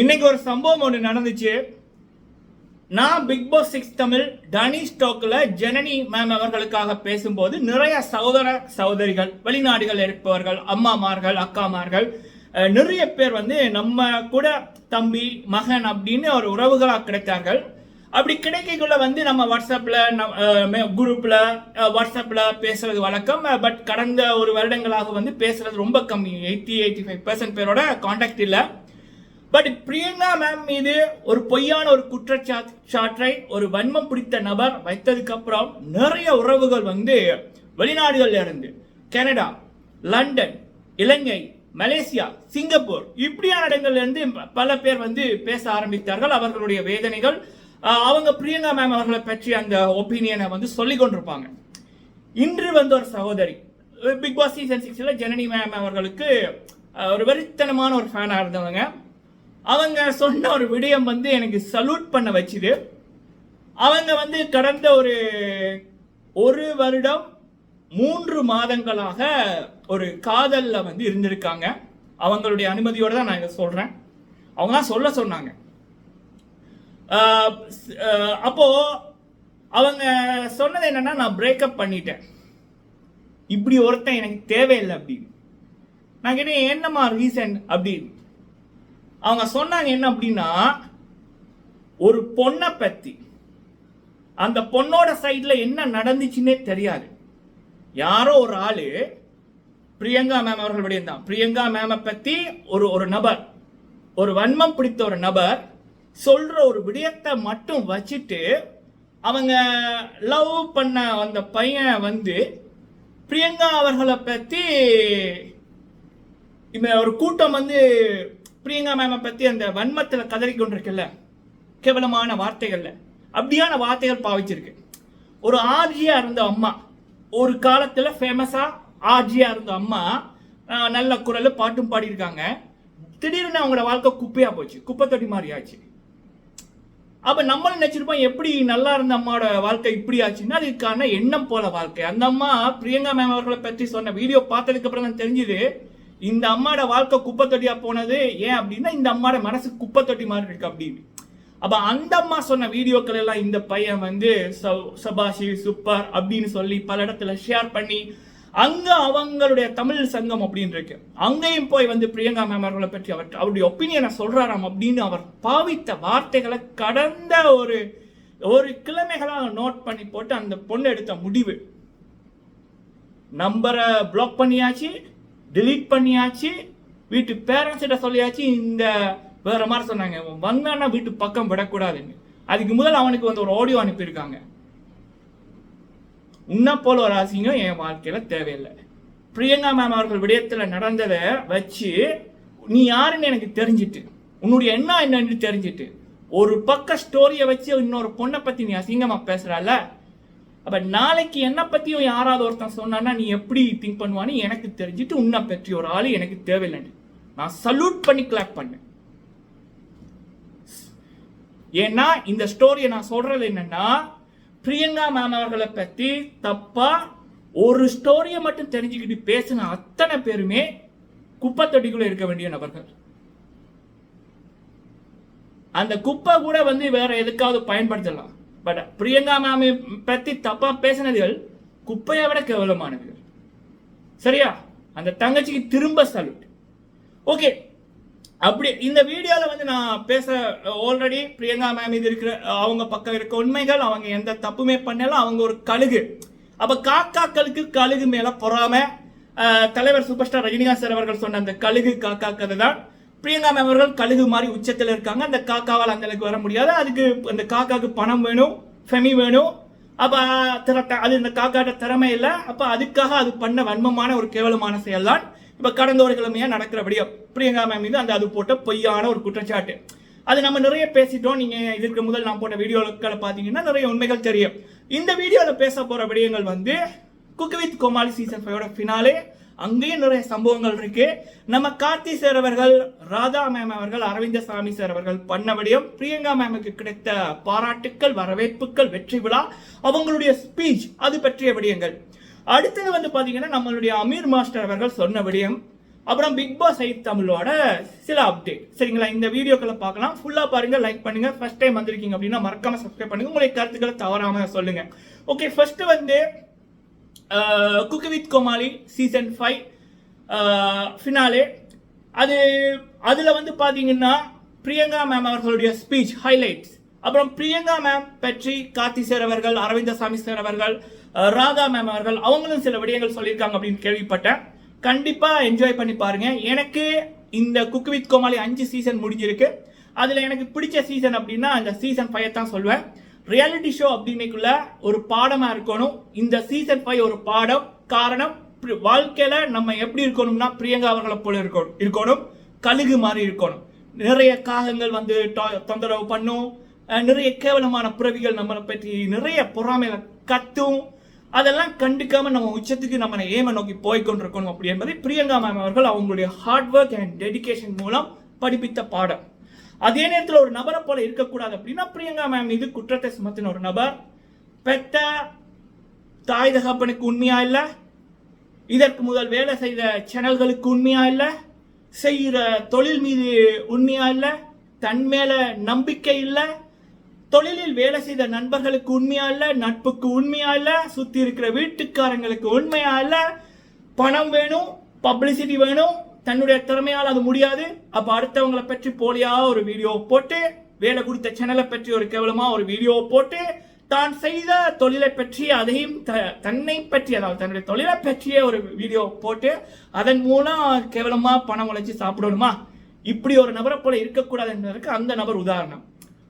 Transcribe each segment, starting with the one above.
இன்னைக்கு ஒரு சம்பவம் ஒன்று நடந்துச்சு. நான் பிக் பாஸ் சிக்ஸ் தமிழ் டனி ஸ்டோக்கில் ஜனனி மேம் அவர்களுக்காக பேசும்போது நிறைய சகோதர சகோதரிகள் வெளிநாடுகள் இருப்பவர்கள் அம்மாமார்கள் அக்காமார்கள் நிறைய பேர் வந்து நம்ம கூட தம்பி மகன் அப்படின்னு ஒரு உறவுகளாக கிடைத்தார்கள். அப்படி கிடைக்கக்குள்ள வந்து நம்ம வாட்ஸ்அப்பில் குரூப்பில் வாட்ஸ்அப்பில் பேசுறது வழக்கம். பட் கடந்த ஒரு வருடங்களாக வந்து பேசுறது ரொம்ப கம்மி. எயிட்டி எயிட்டி ஃபைவ் பர்சன்ட் பேரோட காண்டாக்ட் இல்லை. பட் பிரியங்கா மேம் மீது ஒரு பொய்யான ஒரு குற்றச்சாற்றை ஒரு வன்மம் பிடித்த நபர் வைத்ததுக்கு அப்புறம் நிறைய உறவுகள் வந்து வெளிநாடுகள்ல இருந்து Canada London Ilangai Malaysia Singapore இப்படியான இடங்கள்ல இருந்து பல பேர் வந்து பேச ஆரம்பித்தார்கள். அவர்களுடைய வேதனைகள் அவங்க பிரியங்கா மேம் அவர்களை பற்றி அந்த ஒப்பீனியனை வந்து சொல்லி கொண்டிருப்பாங்க. இன்று வந்து ஒரு சகோதரி பிக் பாஸ் சீசன் சிக்ஸில் ஜனனி மேம் அவர்களுக்கு ஒரு வெறித்தனமான ஒரு ஃபேனாக இருந்தவங்க. அவங்க சொன்ன ஒரு விடயம் வந்து எனக்கு சல்யூட் பண்ண வச்சுது. அவங்க வந்து கடந்த ஒரு ஒரு வருடம் மூன்று மாதங்களாக ஒரு காதலில் வந்து இருந்திருக்காங்க. அவங்களுடைய அனுமதியோடு தான் நான் இதை சொல்கிறேன் அவங்க தான் சொல்ல சொன்னாங்க. அப்போது அப்போ அவங்க சொன்னது என்னன்னா நான் பிரேக்கப் பண்ணிட்டேன். இப்படி ஒருத்தன் எனக்கு தேவையில்லை அப்படின்னு. நான் கேட்டேன் என்னம்மா ரீசன் அப்படின்னு. அவங்க சொன்னாங்க என்ன அப்படின்னா ஒரு பொண்ணை பத்தி அந்த பொண்ணோட சைடில் என்ன நடந்துச்சுன்னே தெரியாது. யாரோ ஒரு ஆளு பிரியங்கா மேம் அவர்களுடைய தான். பிரியங்கா மேமை பத்தி ஒரு ஒரு நபர் ஒரு வன்மம் பிடித்த ஒரு நபர் சொல்ற ஒரு விடயத்தை மட்டும் வச்சுட்டு அவங்க லவ் பண்ண அந்த பையன் வந்து பிரியங்கா அவர்களை பத்தி இந்த ஒரு கூட்டம் வந்து பிரியங்கா மேமை பற்றி அந்த வன்மத்தில் கதறி கொண்டிருக்குல்ல? கேவலமான வார்த்தைகள்ல. அப்படியான வார்த்தைகள் பாவிச்சிருக்கு. ஒரு ஆர்ஜியாக இருந்த அம்மா ஒரு காலத்தில் ஃபேமஸாக ஆர்ஜியாக இருந்த அம்மா நல்ல குரல் பாட்டும் பாடியிருக்காங்க. திடீர்னு அவங்களோட வாழ்க்கை குப்பையாக போச்சு. குப்பை தொட்டி மாதிரி ஆச்சு. அப்போ நம்மளும் நினச்சிருப்போம் எப்படி நல்லா இருந்த அம்மாவோட வாழ்க்கை இப்படி ஆச்சுன்னா அதுக்கான எண்ணம் போல வாழ்க்கை. அந்த அம்மா பிரியங்கா மேம் அவர்களை பற்றி சொன்ன வீடியோ பார்த்ததுக்கப்புறம் தான் தெரிஞ்சுது. இந்த அம்மாவோட வாழ்க்கை குப்பை தொட்டியாக போனது? ஏன் அப்படின்னா இந்த அம்மாவோட மனசு குப்பை தொட்டி மாதிரி இருக்கு அப்படின்னு. அப்போ அந்த அம்மா சொன்ன வீடியோக்கள் எல்லாம் இந்த பையன் வந்து சபாஷி சூப்பர் அப்படின்னு சொல்லி பல இடத்துல ஷேர் பண்ணி அங்க அவங்களுடைய தமிழ் சங்கம் அப்படின்னு இருக்கு. அங்கேயும் போய் வந்து பிரியங்கா மேம் அவர்களை பற்றி அவர் அவருடைய ஒப்பீனியனை சொல்றாராம் அப்படின்னு அவர் பாவித்த வார்த்தைகளை கடந்த ஒரு ஒரு கிழமைகளாக நோட் பண்ணி போட்டு அந்த பொண்ணு எடுத்த முடிவு. நம்பரை பிளாக் பண்ணியாச்சு. டெலீட் பண்ணியாச்சு வீட்டு பேரண்ட்ஸ்கிட்ட சொல்லியாச்சு இந்த வேற மாதிரி சொன்னாங்க. வந்தான்னா வீட்டு பக்கம் விடக்கூடாதுன்னு. அதுக்கு முதல் அவனுக்கு வந்து ஒரு ஆடியோ அனுப்பியிருக்காங்க. உன்ன போல ஒரு அசிங்கம் என் வாழ்க்கையில் தேவையில்லை. பிரியங்கா மேம் அவர்கள் விடயத்தில் நடந்ததை வச்சு நீ யாருன்னு எனக்கு தெரிஞ்சிட்டு உன்னுடைய என்ன என்னன்னு தெரிஞ்சிட்டு ஒரு பக்க ஸ்டோரியை வச்சு இன்னொரு பொண்ணை பற்றி நீ அசிங்கமாக பேசுகிறல்ல அப்ப நாளைக்கு என்ன பத்தியும் யாராவது ஒருத்தன் சொன்னான்னா நீ எப்படி திங்க் பண்ணுவான்னு எனக்கு தெரிஞ்சிட்டு உன்னை பற்றி ஒரு ஆள் எனக்கு தேவையில்லைன்னு. நான் சல்யூட் பண்ணி கிளாப் பண்ணேன். ஏன்னா இந்த ஸ்டோரியை நான் சொல்றது என்னன்னா பிரியங்கா மேம் அவர்களை பத்தி தப்பா ஒரு ஸ்டோரியை மட்டும் தெரிஞ்சுக்கிட்டு பேசின அத்தனை பேருமே குப்பை தொட்டிக்குள்ள இருக்க வேண்டிய நபர்கள். அந்த குப்பை கூட வந்து வேற எதுக்காவது பயன்படுத்தலாம். பட் பிரியங்கா மேமை பற்றி தப்பாக பேசினதுகள் குப்பையை விட கேவலமானதுகள் சரியா? அந்த தங்கச்சிக்கு திரும்ப சல்யூட் ஓகே அப்படி இந்த வீடியோவில் வந்து நான் பேச ஆல்ரெடி பிரியங்கா மேம் இது இருக்கிற அவங்க பக்கம் இருக்க உண்மைகள் அவங்க எந்த தப்புமே பண்ணாலும் அவங்க ஒரு கழுகு. அப்போ காக்காக்களுக்கு கழுகு மேலே பொறாம தலைவர் சூப்பர் ஸ்டார் ரஜினிகாந்த் சார் அவர்கள் சொன்ன அந்த கழுகு காக்கா கதை தான். பிரியங்கா மேம் அவர்கள் கழுகு மாதிரி உச்சத்தில் இருக்காங்க. அந்த காக்காவால் அந்த அளவுக்கு வர முடியாது. அதுக்கு அந்த காக்காவுக்கு பணம் வேணும் ஃபெமி வேணும். அப்போ திரட்ட அது இந்த காக்காட்ட திறமை இல்லை. அப்போ அதுக்காக அது பண்ண வன்மமான ஒரு கேவலமான செயல் தான் இப்போ கடந்த ஒரு கிழமையாக நடக்கிறபடியோ பிரியங்கா மேம் மீது அந்த அது போட்ட பொய்யான ஒரு குற்றச்சாட்டு. அது நம்ம நிறைய பேசிட்டோம். நீங்கள் இதற்கு முதல் நான் போட்ட வீடியோக்களை பார்த்தீங்கன்னா நிறைய உண்மைகள் தெரியும். இந்த வீடியோவில் பேச போகிற விடயங்கள் வந்து குக் வித் கோமாளி சீசன் ஃபைவோட ஃபினாலே அங்கேயும் நிறைய சம்பவங்கள் இருக்கு. நம்ம கார்த்தி சார் அவர்கள் ராதா மேம் அவர்கள் அரவிந்த சாமி சார் அவர்கள் பண்ணபடியும் பிரியங்கா மேமுக்கு கிடைத்த பாராட்டுக்கள் வரவேற்புகள் வெற்றி விழா அவங்களுடைய ஸ்பீச் அது பற்றிய விடயங்கள். அடுத்தது வந்து பார்த்தீங்கன்னா நம்மளுடைய அமீர் மாஸ்டர் அவர்கள் சொன்ன விடயம். அப்புறம் பிக் பாஸ் ஐ தமிழோட சில அப்டேட் சரிங்களா? இந்த வீடியோக்களை பார்க்கலாம். ஃபுல்லாக பாருங்க லைக் பண்ணுங்க. ஃபர்ஸ்ட் டைம் வந்திருக்கீங்க அப்படின்னா மறக்காம சப்ஸ்கிரைப் பண்ணுங்க. உங்களுடைய கருத்துக்களை தவறாம சொல்லுங்க. ஓகே ஃபர்ஸ்ட் வந்து cook with Komali season five finale அது அதில் வந்து பார்த்தீங்கன்னா பிரியங்கா மேம் அவர்களுடைய ஸ்பீச் ஹைலைட்ஸ் அப்புறம் பிரியங்கா மேம் பற்றி கார்த்தி சார் அவர்கள் அரவிந்தசாமி சார் அவர்கள் ராதா மேம் அவர்கள் அவங்களும் சில விடயங்கள் சொல்லியிருக்காங்க அப்படின்னு கேள்விப்பட்டேன். கண்டிப்பாக என்ஜாய் பண்ணி பாருங்க. எனக்கு இந்த குக்கு வித் கோமாளி அஞ்சு சீசன் முடிஞ்சிருக்கு. அதில் எனக்கு பிடிச்ச சீசன் அப்படின்னா அந்த சீசன் ஃபைவ் தான் சொல்வேன். ரியாலிட்டி ஷோ அப்படின்னைக்குள்ள ஒரு பாடமாக இருக்கணும். இந்த சீசன் ஃபைவ் ஒரு பாடம். காரணம் வாழ்க்கையில் நம்ம எப்படி இருக்கணும்னா பிரியங்கா அவர்களை போல இருக்கணும் இருக்கணும். கழுகு மாதிரி இருக்கணும். நிறைய காகங்கள் வந்து தொந்தரவு பண்ணும். நிறைய கேவலமான புறவிகள் நம்மளை பற்றி நிறைய பொறாமையில கத்தும். அதெல்லாம் கண்டுக்காம நம்ம உச்சத்துக்கு நம்ம ஏம நோக்கி போய்கொண்டிருக்கணும் அப்படி என்பதை பிரியங்கா மேம் அவர்கள் அவங்களுடைய ஹார்ட் ஒர்க் அண்ட் டெடிகேஷன் மூலம் படிப்பித்த பாடம். அதே நேரத்தில் ஒரு நபரை போல இருக்கக்கூடாது அப்படின்னா பிரியங்கா மேம் மீது குற்றத்தை சுமத்தின ஒரு நபர். பெத்த தாய் தகப்பனுக்கு உண்மையா இல்லை? இதற்கு முதல் வேலை செய்த சேனல்களுக்கு உண்மையா இல்லை? செய்கிற தொழில் மீது உண்மையா இல்லை? தன் மேலே நம்பிக்கை இல்லை? தொழிலில் வேலை செய்த நண்பர்களுக்கு உண்மையா இல்லை? நட்புக்கு உண்மையா இல்லை? சுற்றி இருக்கிற வீட்டுக்காரங்களுக்கு உண்மையா இல்லை? பணம் வேணும் பப்ளிசிட்டி வேணும் தன்னுடைய திறமையால் அது முடியாது. அப்ப அடுத்தவங்களை பற்றி போலியா ஒரு வீடியோ போட்டு வேலை கொடுத்த சேனலை பற்றி ஒரு கேவலமா ஒரு வீடியோ போட்டு தான் செய்த தொழிலை பற்றி அதையும் த- தன்னை பற்றி அதாவது தன்னுடைய தொழிலை பற்றிய ஒரு வீடியோ போட்டு அதன் மூலம் கேவலமா பணம் உழைச்சி சாப்பிடணுமா? இப்படி ஒரு நபரை போல இருக்கக்கூடாது என்பதற்கு அந்த நபர் உதாரணம்.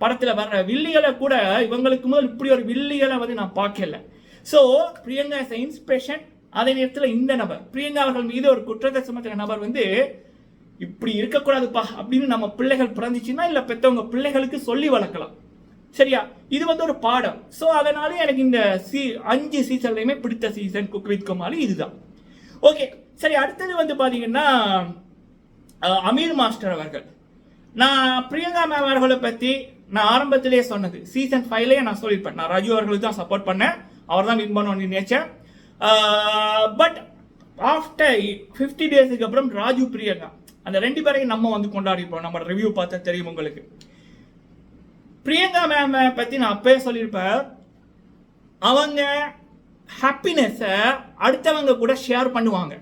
படத்தில் வர்ற வில்லிகளை கூட இவங்களுக்கு முதல் இப்படி ஒரு வில்லிகளை வந்து நான் பார்க்கல. ஸோ பிரியங்கா இஸ் இன்ஸ்பிரேஷன் அதே நேரத்தில் இந்த நபர் பிரியங்கா அவர்கள் மீது ஒரு குற்றத்தை சுமத்துற நபர் வந்து இப்படி இருக்கக்கூடாதுப்பா அப்படின்னு நம்ம பிள்ளைகள் பிறந்துச்சுன்னா இல்லை பெற்றவங்க பிள்ளைகளுக்கு சொல்லி வளர்க்கலாம். சரியா? இது வந்து ஒரு பாடம். ஸோ அதனால எனக்கு இந்த சீ அஞ்சு சீசன்லையுமே பிடித்த சீசன் குக் வித் கோமாளி இதுதான். ஓகே சரி அடுத்தது வந்து பார்த்தீங்கன்னா அமீர் மாஸ்டர் அவர்கள். நான் பிரியங்கா மேம் அவர்களை பற்றி நான் ஆரம்பத்திலேயே சொன்னது. சீசன் ஃபைவ்லேயே நான் சொல்லியிருப்பேன். நான் ராஜு அவர்களுக்கு தான் சப்போர்ட் பண்ணேன். அவர் தான் வின் பண்ணுவோம்னு நினைச்சேன். பட் ஆஃப்டர் ஃபிஃப்டி டேஸுக்கு அப்புறம் ராஜு பிரியங்கா. அந்த ரெண்டு பேரையும் நம்ம வந்து கொண்டாடிப்போம். நம்ம ரிவ்யூ பார்த்தா தெரியும் உங்களுக்கு. பிரியங்கா மேம் பற்றி நான் அப்பயே சொல்லியிருப்பேன். அவங்க ஹாப்பினஸை அடுத்தவங்க கூட ஷேர் பண்ணுவாங்க.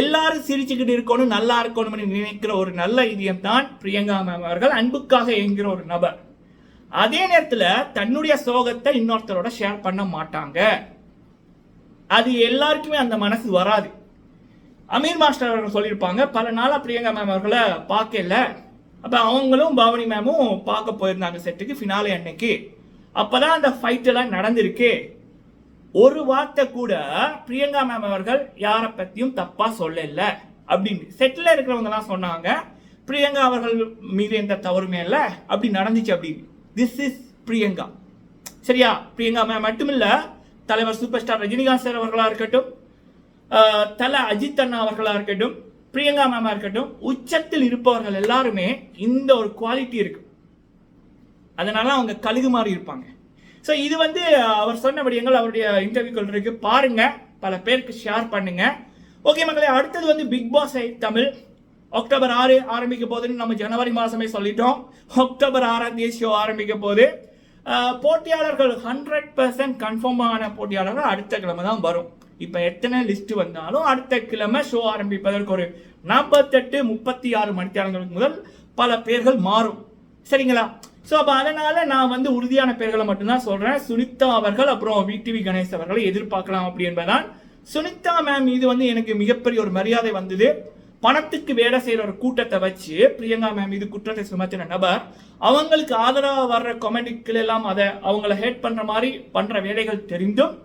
எல்லாரும் சிரிச்சுக்கிட்டு இருக்கணும் நல்லா இருக்கணும்னு நினைக்கிற ஒரு நல்ல இதயம் தான் பிரியங்கா மேம் அவர்கள் அன்புக்காக என்கிற ஒரு நபர். அதே நேரத்தில் தன்னுடைய சோகத்தை இன்னொருத்தரோட ஷேர் பண்ண மாட்டாங்க. அது எல்லாருக்குமே அந்த மனசு வராது. அமீர் மாஸ்டர் அவர்கள் சொல்லியிருப்பாங்க பல நாளாக பிரியங்கா மேம் அவர்களை பார்க்கல. அப்போ அவங்களும் பவனி மேமும் பார்க்க போயிருந்தாங்க செட்டுக்கு ஃபினாலே அன்னைக்கு. அப்போ தான் அந்த ஃபைட்டெல்லாம் நடந்திருக்கு. ஒரு வார்த்தை கூட பிரியங்கா மேம் அவர்கள் யாரை பற்றியும் தப்பாக சொல்லல. அப்படின்னு. செட்டில் இருக்கிறவங்கலாம் சொன்னாங்க பிரியங்கா அவர்கள் மீது எந்த தவறுமே இல்லை. அப்படி நடந்துச்சு அப்படின்னு. This is Priyanka. சரியா? பிரியங்கா மேம் மட்டுமில்ல தலைவர் சூப்பர் ஸ்டார் ரஜினிகாந்த் சார் அவர்களாக இருக்கட்டும் தலை தல அஜித் அண்ணா அவர்களாக இருக்கட்டும் பிரியங்கா மேமா இருக்கட்டும் உச்சத்தில் இருப்பவர்கள் எல்லாருமே இந்த ஒரு குவாலிட்டி இருக்கு. அதனால அவங்க கழுகு மாதிரி இருப்பாங்க. ஸோ இது வந்து அவர் சொன்ன விடயங்கள் அவருடைய இன்டர்வியூக்கள் இருக்கு. பாருங்க பல பேருக்கு ஷேர் பண்ணுங்க. ஓகே மக்களே அடுத்தது வந்து பிக் பாஸ் தமிழ். அக்டோபர் ஆறு ஆரம்பிக்க போகுதுன்னு நம்ம ஜனவரி மாதமே சொல்லிட்டோம். அக்டோபர் ஆறாம் தேதி ஷோ ஆரம்பிக்க போகுது. போட்டியாளர்கள் ஹண்ட்ரட் பர்சன்ட் கன்ஃபார்ம் ஆன போட்டியாளர்கள் அடுத்த கிழமை தான் வரும். இப்போ எத்தனை லிஸ்ட் வந்தாலும் அடுத்த கிழமை ஷோ ஆரம்பிப்பதற்கு ஒரு நாற்பத்தெட்டு முப்பத்தி ஆறு மணித்தியாளர்களுக்கு முதல் பல பேர்கள் மாறும். சரிங்களா? ஸோ அப்போ அதனால நான் வந்து உறுதியான பேர்களை மட்டும்தான் சொல்கிறேன் சுனிதா அவர்கள் அப்புறம் விடிவி கணேஷ் அவர்களை எதிர்பார்க்கலாம் அப்படி என்பதான் சுனிதா மேம் இது வந்து எனக்கு மிகப்பெரிய ஒரு மரியாதை வந்தது. பணத்துக்கு வேலை செய்யற ஒரு கூட்டத்தை வச்சு பிரியங்கா மேம் இது குற்றத்தை சுமத்தின நபர் அவங்களுக்கு ஆதரவாக வர்ற கொமெண்டிக்கள் எல்லாம் அதை அவங்கள ஹேட் பண்ற மாதிரி பண்ற வேலைகள் தெரிந்தும்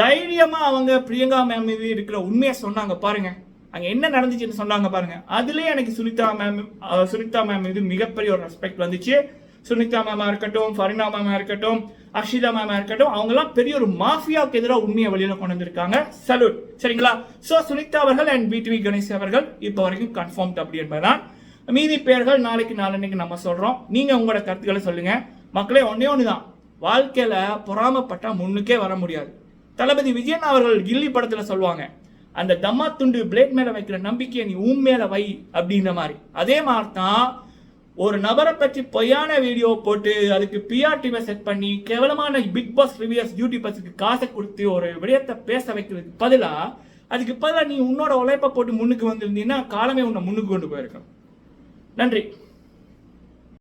தைரியமா அவங்க பிரியங்கா மேம் மீது இருக்கிற உண்மையை சொன்னாங்க பாருங்க. அங்க என்ன நடந்துச்சுன்னு சொன்னாங்க பாருங்க. அதுலயே எனக்கு சுனிதா மேம் சுனிதா மேம் மீது மிகப்பெரிய ஒரு ரெஸ்பெக்ட் வந்துச்சு. சுனிதா மேமா இருக்கட்டும் ஃபரினா மேமா இருக்கட்டும் அர்ஷிதா மேமா இருக்கட்டும் அவங்க எல்லாம் பெரிய ஒரு மாஃபியாவுக்கு எதிராக உண்மையை வெளியில கொண்டு வந்திருக்காங்க. சல்யூட் சரிங்களா? சோ சுனிதா அவர்கள் அண்ட் பிடிவி கணேஷ் அவர்கள் இப்போ வரைக்கும் கன்ஃபார்ம் அப்படி என்பதுதான். மீதி பேர்கள் நாளைக்கு நாளன்னைக்கு நம்ம சொல்றோம். நீங்க உங்களோட கருத்துக்களை சொல்லுங்க. மக்களே ஒன்னே ஒண்ணுதான். வாழ்க்கையில பொறாமப்பட்டா முன்னுக்கே வர முடியாது. தளபதி விஜயன் அவர்கள் கில்லி படத்துல சொல்லுவாங்க அந்த தம்மா துண்டு பிளேட் மேல வைக்கிற நம்பிக்கையை நீ உன் மேல வை அப்படின்ற மாதிரி. அதே மாதிரி தான் ஒரு நபரை பற்றி பொய்யான வீடியோ போட்டு அதுக்கு பிஆர் டீமை செட் பண்ணி கேவலமான பிக் பாஸ் ரிவியர்ஸ் யூடியூபர்ஸுக்கு காசை கொடுத்து ஒரு விடயத்தை பேச வைக்கிறதுக்கு பதிலாக அதுக்கு பதிலாக நீ உன்னோட உழைப்பை போட்டு முன்னுக்கு வந்திருந்தீங்கன்னா காலமே உன்னை முன்னுக்கு கொண்டு போயிருக்கணும் நன்றி.